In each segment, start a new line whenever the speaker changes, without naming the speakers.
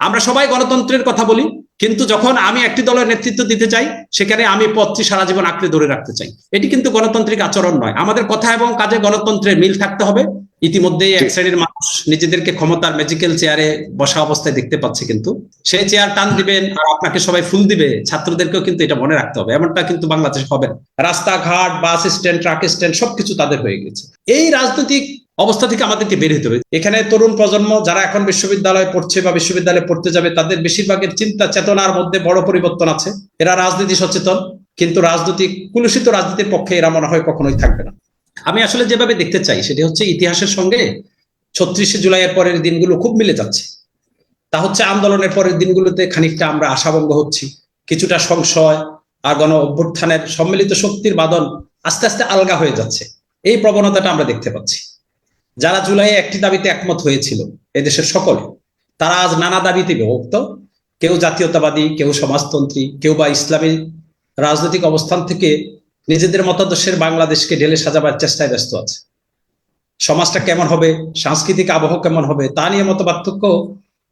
আমরা সবাই গণতন্ত্রের কথা বলি কিন্তু যখন আমি একটি দলের নেতৃত্ব দিতে চাই সেখানে আমি পদটি সারা জীবন আঁকড়ে ধরে রাখতে চাই। এটি কিন্তু গণতান্ত্রিক আচরণ নয়। আমাদের কথা এবং কাজে গণতন্ত্রের মিল থাকতে হবে। ইতিমধ্যেই এক শ্রেণির মানুষ নিজেদেরকে ক্ষমতার ম্যাজিক্যাল চেয়ারে বসা অবস্থায় দেখতে পাচ্ছে কিন্তু। সেই চেয়ার টান দিবেন আর আপনাকে সবাই ফুল দিবে ছাত্রদেরকেও কিন্তু এটা মনে রাখতে হবে। এমনটা কিন্তু বাংলাদেশ হবে না। রাস্তাঘাট বাস স্ট্যান্ড ট্রাক স্ট্যান্ড সবকিছু তাদের হয়ে গেছে। এই রাজনৈতিক অবস্থা থেকে আমাদেরকে বের হতে হবে। এখানে তরুণ প্রজন্ম যারা এখন বিশ্ববিদ্যালয়ে পড়ছে বা বিশ্ববিদ্যালয়ে পড়তে যাবে, তাদের বেশিরভাগের চিন্তা চেতনার মধ্যে বড় পরিবর্তন আছে। এরা রাজনীতি সচেতন, কিন্তু রাজনৈতিক কুলুষিত রাজনীতির পক্ষে এরা মনে হয় কখনোই থাকবে না। আমি আসলে যেভাবে দেখতে চাই, সেটি হচ্ছে ইতিহাসের সঙ্গে ছত্রিশে জুলাইয়ের পরের দিনগুলো খুব মিলে যাচ্ছে। তা হচ্ছে আন্দোলনের পরের দিনগুলোতে খানিকটা আমরা আশাভঙ্গ হচ্ছি। কিছুটা সংশয় আর গণ অভ্যুত্থানের সম্মিলিত শক্তির বাদন আস্তে আস্তে আলগা হয়ে যাচ্ছে। এই প্রবণতাটা আমরা দেখতে পাচ্ছি। যারা জুলাই একটি দাবিতে একমত হয়েছিল এদেশের সকলে, তারা আজ নানা দাবিতে বিভক্ত। কেউ জাতীয়তাবাদী, কেউ সমাজতন্ত্রী, কেউ বা ইসলামী রাজনৈতিক অবস্থান থেকে নিজেদের মতাদর্শের বাংলাদেশকে ঢেলে সাজাবার চেষ্টায় ব্যস্ত আছে। সমাজটা কেমন হবে, সাংস্কৃতিক আবহ কেমন হবে, তা নিয়ে মত পার্থক্য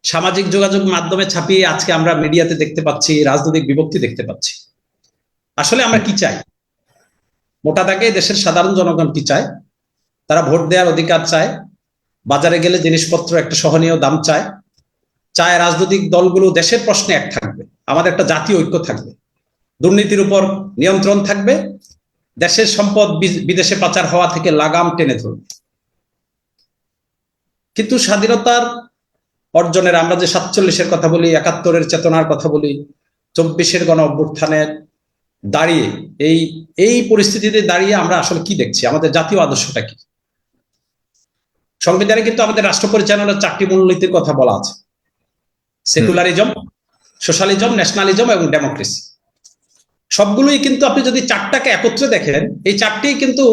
সামাজিক যোগাযোগ মাধ্যমে ছাপিয়ে আজকে আমরা মিডিয়াতে দেখতে পাচ্ছি, রাজনৈতিক বিভক্তি দেখতে পাচ্ছি। আসলে আমরা কি চাই? মোটা দাগে দেশের সাধারণ জনগণ কি চায়? তারা ভোট দেওয়ার অধিকার চায়, বাজারে গেলে জিনিসপত্র একটা সহনীয় দাম চায় চায় রাজনৈতিক দলগুলো দেশের প্রশ্নে এক থাকবে, আমাদের একটা জাতীয় ঐক্য থাকবে, দুর্নীতির উপর নিয়ন্ত্রণ থাকবে, দেশের সম্পদ বিদেশে পাচার হওয়া থেকে লাগাম টেনে ধরবে। কিন্তু স্বাধীনতার অর্জনের আমরা যে সাতচল্লিশের কথা বলি, একাত্তরের চেতনার কথা বলি, চব্বিশের গণ অভ্যুত্থানের দাঁড়িয়ে, এই এই পরিস্থিতিতে দাঁড়িয়ে আমরা আসলে কি দেখছি? আমাদের জাতীয় আদর্শটা কি? সংবিধানে কিন্তু আমাদের রাষ্ট্র পরিচালনার চারটি মূলনীতির কথা বলা আছে। সেকুলারিজম, সোশ্যালিজম, ন্যাশনালিজম এবং ডেমোক্রেসি। সবগুলোই কিন্তু আপনি যদি চারটাকে একত্রে দেখেন, এই চারটি কিন্তু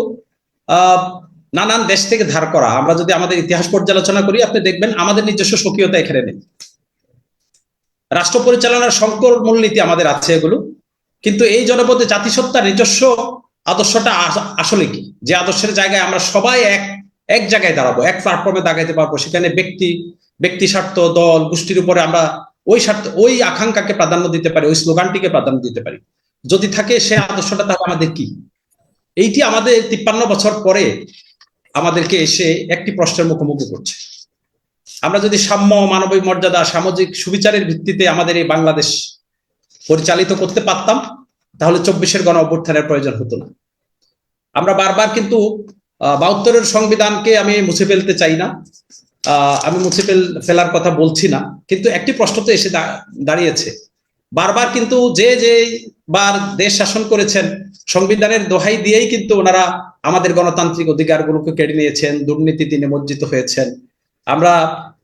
নানান দেশ থেকে ধার করা। আমরা যদি আমাদের ইতিহাস পর্যালোচনা করি, আপনি দেখবেন আমাদের নিজস্ব স্বকীয়তা এখানে নেই। রাষ্ট্র পরিচালনার সংকর মূলনীতি আমাদের আছে এগুলো। কিন্তু এই জনপদে জাতিসত্তার নিজস্ব আদর্শটা আসলে কি? যে আদর্শের জায়গায় আমরা সবাই এক এক জায়গায় দাঁড়াবো, এক প্ল্যাটফর্মে দাঁড়াইতে পারব। সেখানে ব্যক্তি ব্যক্তি স্বার্থ, দল, গোষ্ঠীর উপরে আমরা ওই স্বার্থ, ওই আকাঙ্ক্ষাকে প্রাধান্য দিতে পারি, ওই স্লোগানটিকে প্রাধান্য দিতে পারি। যদি থাকে সে আদর্শটা, তাহলে আমাদের কি? এইটি আমাদের তিপ্পান্ন বছর পরে আমাদেরকে এসে একটি প্রশ্নের মুখোমুখি করছে। আমরা যদি সাম্য, মানবিক মর্যাদা, সামাজিক সুবিচারের ভিত্তিতে আমাদের এই বাংলাদেশ পরিচালিত করতে পারতাম, তাহলে চব্বিশের গণ অভ্যুত্থানের প্রয়োজন হতো না। আমরা বারবার কিন্তু বাহাত্তরের সংবিধানকে আমি মুছে ফেলতে চাই না। আমি মুছে ফেল, ফেলার কথা বলছি না। কিন্তু একটি প্রশ্ন তো এসে দাঁড়িয়েছে। বারবার কিন্তু যে যে বার দেশ শাসন করেছেন, সংবিধানের দোহাই দিয়েই কিন্তু ওনারা আমাদের গণতান্ত্রিক অধিকারগুলোকে কেড়ে নিয়েছেন দুর্নীতি দুর্নীতিতে নিমজ্জিত হয়েছেন। আমরা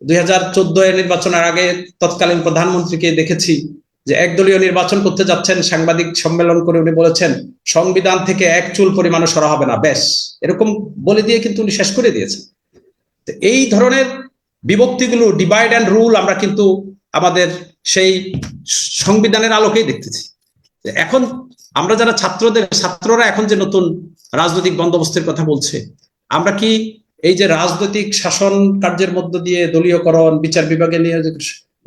দুই হাজার চোদ্দ নির্বাচনের আগে তৎকালীন প্রধানমন্ত্রীকে দেখেছি যে একদলীয় নির্বাচন করতে যাচ্ছেন, সাংবাদিক সম্মেলন করে উনি বলেছেন, সংবিধান থেকে এক চুল পরিমাণও সরা হবে না বেশ এরকম বলে দিয়ে কিন্তু উনি শেষ করে দিয়েছেন। এই ধরনের বিভক্তিগুলো ডিভাইড অ্যান্ড রুল আমরা কিন্তু আমাদের সেই সংবিধানের আলোকেই দেখতেছি। এখন আমরা যারা ছাত্রদের, ছাত্ররা এখন যে নতুন রাজনৈতিক বন্দোবস্তের কথা বলছে, আমরা কি এই যে রাজনৈতিক শাসন কার্যের মধ্য দিয়ে দলীয়করণ, বিচার বিভাগে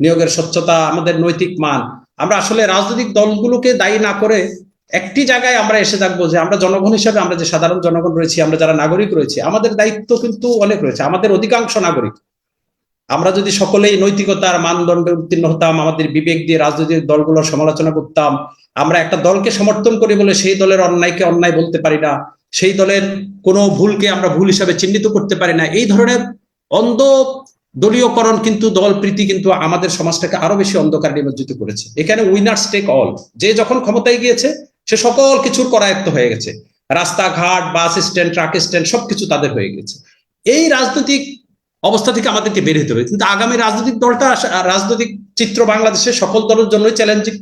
নিয়োগের স্বচ্ছতা, আমাদের নৈতিক মান আমরা আসলে রাজনৈতিক দলগুলোকে দায়ী না করে একটি জায়গায় আমরা এসে থাকব যে আমরা জনগণ হিসেবে আমরা যে সাধারণ জনগণ রয়েছি, আমরা যারা নাগরিক রয়েছি, আমাদের দায়িত্ব কিন্তু অনেক রয়েছে, আমাদের অধিকাংশ নাগরিক। আমরা যদি সকলেই নৈতিকতার মানদণ্ডে উত্তীর্ণ হতাম, আমাদের বিবেক দিয়ে রাজনৈতিক দলগুলোর সমালোচনা করতাম, আমরা একটা দলকে সমর্থন করি বলে সেই দলের অন্যায়কে অন্যায় বলতে পারি না, সেই দলের কোনো ভুলকে আমরা ভুল হিসাবে চিহ্নিত করতে পারি না, এই ধরনের অন্ধ দলীয়করণ কিন্তু দল, প্রীতি কিন্তু আমাদের সমাজটাকে আরও বেশি অন্ধকার নিমজ্জিত করেছে। এখানে উইনার্স টেক অল যে যখন ক্ষমতায় গিয়েছে, সে সকল কিছুর করায়ত্ত হয়ে গেছে। রাস্তাঘাট বাস স্ট্যান্ড ট্রাক স্ট্যান্ড সবকিছু তাদের হয়ে গেছে। এই রাজনৈতিক অবস্থা থেকে আমাদেরকে বের হতে হবে। কিন্তু আগামী রাজনৈতিক দলটা, রাজনৈতিক চিত্র বাংলাদেশের সকল দলের জন্যই চ্যালেঞ্জিং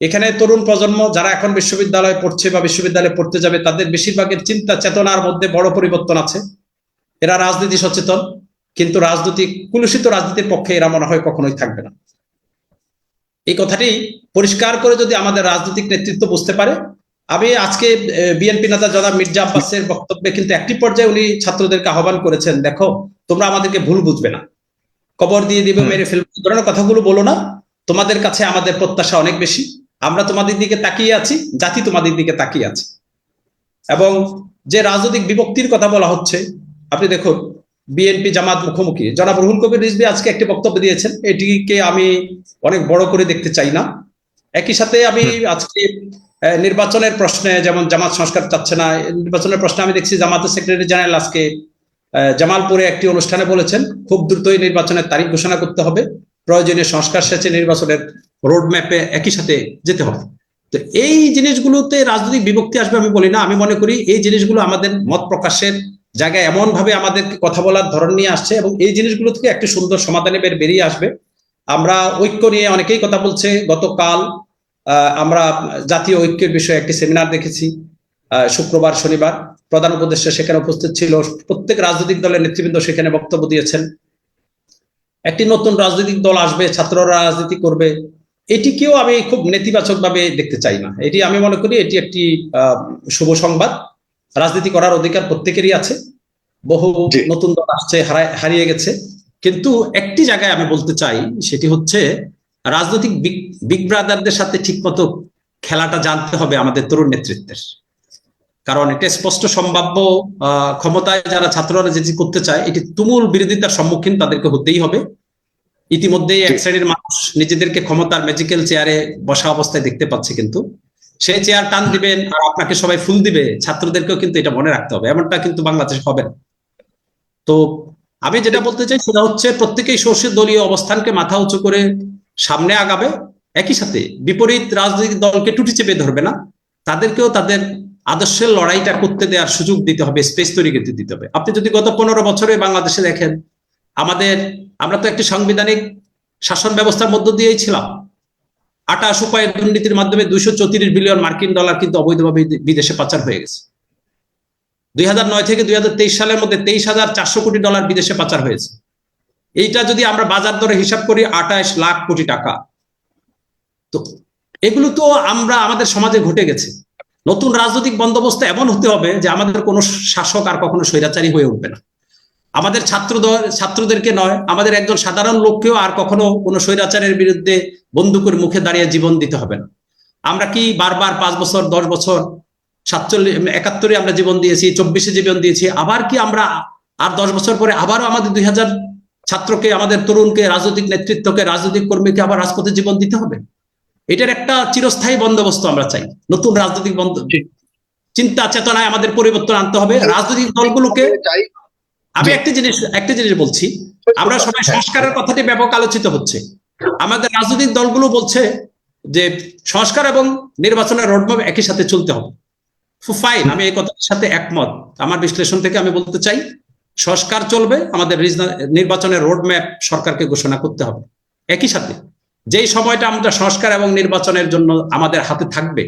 এখানে তরুণ প্রজন্ম যারা এখন বিশ্ববিদ্যালয়ে পড়ছে বা বিশ্ববিদ্যালয়ে পড়তে যাবে, তাদের বেশিরভাগের চিন্তা, চেতনার মধ্যে বড় পরিবর্তন আছে। এরা রাজনীতি সচেতন। কিন্তু রাজনৈতিক কুলুষিত রাজনীতির পক্ষে এরা মনে হয় কখনোই থাকবে না। এই কথাটি পরিষ্কার করে যদি আমাদের রাজনৈতিক নেতৃত্ব বুঝতে পারে। আমি আজকে বিএনপি নেতা জনাব মির্জা আব্বাসের বক্তব্যে কিন্তু একটি পর্যায়ে উনি ছাত্রদেরকে আহ্বান করেছেন দেখো তোমরা আমাদেরকে ভুল বুঝবে না। কবর দিয়ে দিবে মেরে ফেলবে ধরনের কথাগুলো বলো না। তোমাদের কাছে আমাদের প্রত্যাশা অনেক বেশি। আমরা তোমাদের দিকে তাকিয়ে আছি জাতি তোমাদের দিকে তাকিয়ে আছে। এবং যে রাজনৈতিক বিভক্তির কথা বলা হচ্ছে আপনি দেখুন বিএনপি জামাত মুখোমুখি। জনাব রুহুল কবির রিজভী আজকে একটি বক্তব্য দিয়েছেন। এটিকে আমি অনেক বড় করে দেখতে চাই না। একই সাথে আমি আজকে নির্বাচনের প্রশ্নে যেমন জামাত সংস্কার চাচ্ছে না নির্বাচনের প্রশ্নে আমি দেখছি জামাতের সেক্রেটারি জেনারেল আজকে জামালপুরে একটি অনুষ্ঠানে বলেছেন খুব দ্রুতই নির্বাচনের তারিখ ঘোষণা করতে হবে। প্রয়োজনীয় সংস্কার সেচে নির্বাচনের রোড ম্যাপে একই সাথে যেতে হবে। তো এই জিনিসগুলোতে রাজনৈতিক বিভক্তি আসবে আমি বলি না। আমি মনে করি এই জিনিসগুলো আমাদের মত প্রকাশের জায়গায় এমন ভাবে আমাদেরকে কথা বলার ধরন নিয়ে আসছে এবং এই জিনিসগুলো থেকে একটি সুন্দর সমাধানে বের বেরিয়ে আসবে। আমরা ঐক্য নিয়ে অনেকেই কথা বলছে, গতকাল আমরা জাতীয় ঐক্যের বিষয়ে একটি সেমিনার দেখেছি শুক্রবার, শনিবার। প্রধান উপদেষ্টা সেখানে উপস্থিত ছিল, প্রত্যেক রাজনৈতিক দলের নেতৃবৃন্দ সেখানে বক্তব্য দিয়েছেন। একটি নতুন রাজনৈতিক দল আসবে, ছাত্ররা রাজনীতি করবে। এটিকেও আমি খুব নেতিবাচক ভাবে দেখতে চাই না। এটি আমি মনে করি এটি একটি শুভ সংবাদ। রাজনীতি করার অধিকার প্রত্যেকেরই আছে। বহু নতুন দল আসছে হারিয়ে গেছে। কিন্তু একটি জায়গায় আমি বলতে চাই সেটি হচ্ছে রাজনৈতিক বিগ ব্রাদারদের সাথে ঠিকমতো খেলাটা জানতে হবে আমাদের তরুণ নেতৃত্বের। কারণ এটা স্পষ্ট সম্ভাব্য আহ, ক্ষমতায় যারা ছাত্ররা যেটি করতে চায় এটি তুমুল বিরোধিতার সম্মুখীন তাদেরকে হতেই হবে। ইতিমধ্যেই এক শ্রেণির মানুষ নিজেদেরকে ক্ষমতার ম্যাজিক্যাল চেয়ারে বসা অবস্থায় দেখতে পাচ্ছে কিন্তু। সেই চেয়ার টান দিবেন আর আপনাকে সবাই ফুল দিবে, ছাত্রদেরকেও কিন্তু এটা মনে রাখতে হবে, এমনটা কিন্তু বাংলাদেশ হবে না। তো আমি যেটা বলতে চাই সেটা হচ্ছে প্রত্যেকেই সর্ষে দলীয় অবস্থানকে মাথা উঁচু করে সামনে আগাবে। একই সাথে বিপরীত রাজনৈতিক দলকে টুটি চেপে ধরবে না, তাদেরকেও তাদের আদর্শের লড়াইটা করতে দেওয়ার সুযোগ দিতে হবে স্পেস তৈরি করতে দিতে হবে। আপনি যদি গত পনেরো বছরে বাংলাদেশে দেখেন, আমাদের, আমরা তো একটি সাংবিধানিক শাসন ব্যবস্থার মধ্য দিয়েই ছিলাম। আটাশ উপায়ের দুর্নীতির মাধ্যমে দুইশো চৌত্রিশ বিলিয়ন মার্কিন ডলার কিন্তু অবৈধভাবে বিদেশে পাচার হয়ে গেছে। দুই নয় থেকে দুই হাজার তেইশ সালের মধ্যে তেইশ হাজার চারশো কোটি ডলার বিদেশে পাচার হয়েছে। এইটা যদি আমরা বাজার দরে হিসাব করি আটাইশ লাখ কোটি টাকা। তো এগুলো তো আমরা আমাদের সমাজে ঘটে গেছে। নতুন রাজনৈতিক বন্দোবস্ত এমন হতে হবে যে আমাদের কোনো শাসক আর কখনো স্বৈরাচারী হয়ে উঠবে না। আমাদের ছাত্র ছাত্রদেরকে নয় আমাদের একজন সাধারণ লোককেও আর কখনো কোনো স্বৈরাচারের বিরুদ্ধে বন্দুকের মুখে দাঁড়িয়ে জীবন দিতে হবে না। আমরা কি বারবার পাঁচ বছর দশ বছর সাতচল্লিশ একাত্তরে আমরা জীবন দিয়েছি চব্বিশে জীবন দিয়েছি আবার কি আমরা আর দশ বছর পরে আবারও আমাদের দুই হাজার ছাত্রকে আমাদের তরুণকে রাজনৈতিক নেতৃত্বকে রাজনৈতিক কর্মীকে আবার রাজপথে জীবন দিতে হবে? এটার একটা চিরস্থায়ী বন্দোবস্ত আমরা চাই নতুন রাজনৈতিক বন্ধ চিন্তা চেতনায় আমাদের পরিবর্তন আনতে হবে। রাজনৈতিক দলগুলোকে আমি একটি জিনিস একটা জিনিস বলছি। আমরা সবাই সংস্কারের কথাটি ব্যাপক আলোচিত হচ্ছে। আমাদের রাজনৈতিক দলগুলো বলছে যে সংস্কার এবং নির্বাচনের রোডম্যাপ একই সাথে চলতে হবে। ফাইন আমি এই কথার সাথে একমত। আমার বিশ্লেষণ থেকে আমি বলতে চাই সংস্কার চলবে আমাদের নির্বাচনের রোডম্যাপ সরকারকে ঘোষণা করতে হবে। একই সাথে যেই সময়টা আমরা সংস্কার এবং নির্বাচনের জন্য আমাদের হাতে থাকবে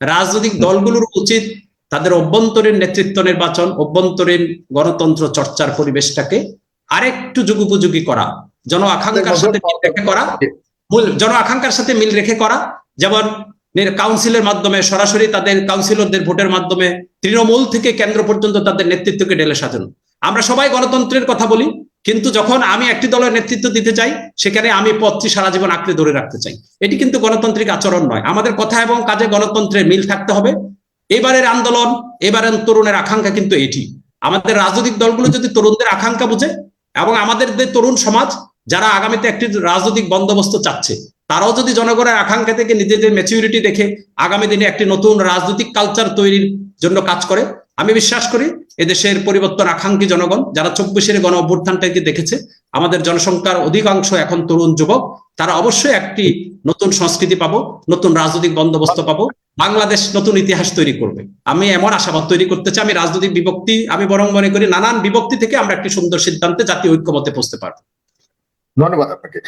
রাজনৈতিক দলগুলোর উচিত তাদের অভ্যন্তরীণ নেতৃত্ব নির্বাচন, অভ্যন্তরীণ গণতন্ত্র চর্চার পরিবেশটাকে আরেকটু যুগোপযোগী করা, জন আকাঙ্ক্ষার সাথে মিল রেখে করা, মূল জন আকাঙ্ক্ষার সাথে মিল রেখে করা, যেমন কাউন্সিলের মাধ্যমে সরাসরি তাদের কাউন্সিলরদের ভোটের মাধ্যমে তৃণমূল থেকে কেন্দ্র পর্যন্ত তাদের নেতৃত্বকে ঢেলে সাজানো। আমরা সবাই গণতন্ত্রের কথা বলি, কিন্তু যখন আমি একটি দলের নেতৃত্ব দিতে চাই, সেখানে আমি পথটি সারা জীবন আঁকড়ে ধরে রাখতে চাই। এটি কিন্তু গণতান্ত্রিক আচরণ নয়। আমাদের কথা এবং কাজে গণতন্ত্রের মিল থাকতে হবে। এবারের আন্দোলন, এবারের তরুণের আকাঙ্ক্ষা কিন্তু এটি। আমাদের রাজনৈতিক দলগুলো যদি তরুণদের আকাঙ্ক্ষা বুঝে এবং আমাদের যে তরুণ সমাজ, যারা আগামীতে একটি রাজনৈতিক বন্দোবস্ত চাচ্ছে, তারাও যদি জনগণের আকাঙ্ক্ষা থেকে নিজেদের ম্যাচিউরিটি দেখে আগামী দিনে একটি নতুন রাজনৈতিক কালচার তৈরির জন্য কাজ করে, আমি বিশ্বাস করি এদেশের পরিবর্তন আকাঙ্ক্ষী জনগণ, যারা চব্বিশের গণ অভ্যুত্থানটাকে দেখেছে, আমাদের জনসংখ্যার অধিকাংশ এখন তরুণ যুবক, তারা অবশ্যই একটি নতুন সংস্কৃতি পাবো, নতুন রাজনৈতিক বন্দোবস্ত পাবো বাংলাদেশ নতুন ইতিহাস তৈরি করবে। আমি এমন আশাবাদ তৈরি করতে চাই, আমি রাজনৈতিক বিভক্তি, আমি বরং মনে করি নানান বিভক্তি থেকে আমরা একটি সুন্দর সিদ্ধান্তে জাতীয় ঐক্যমতে পৌঁছতে পারব।
ধন্যবাদ আপনাকে।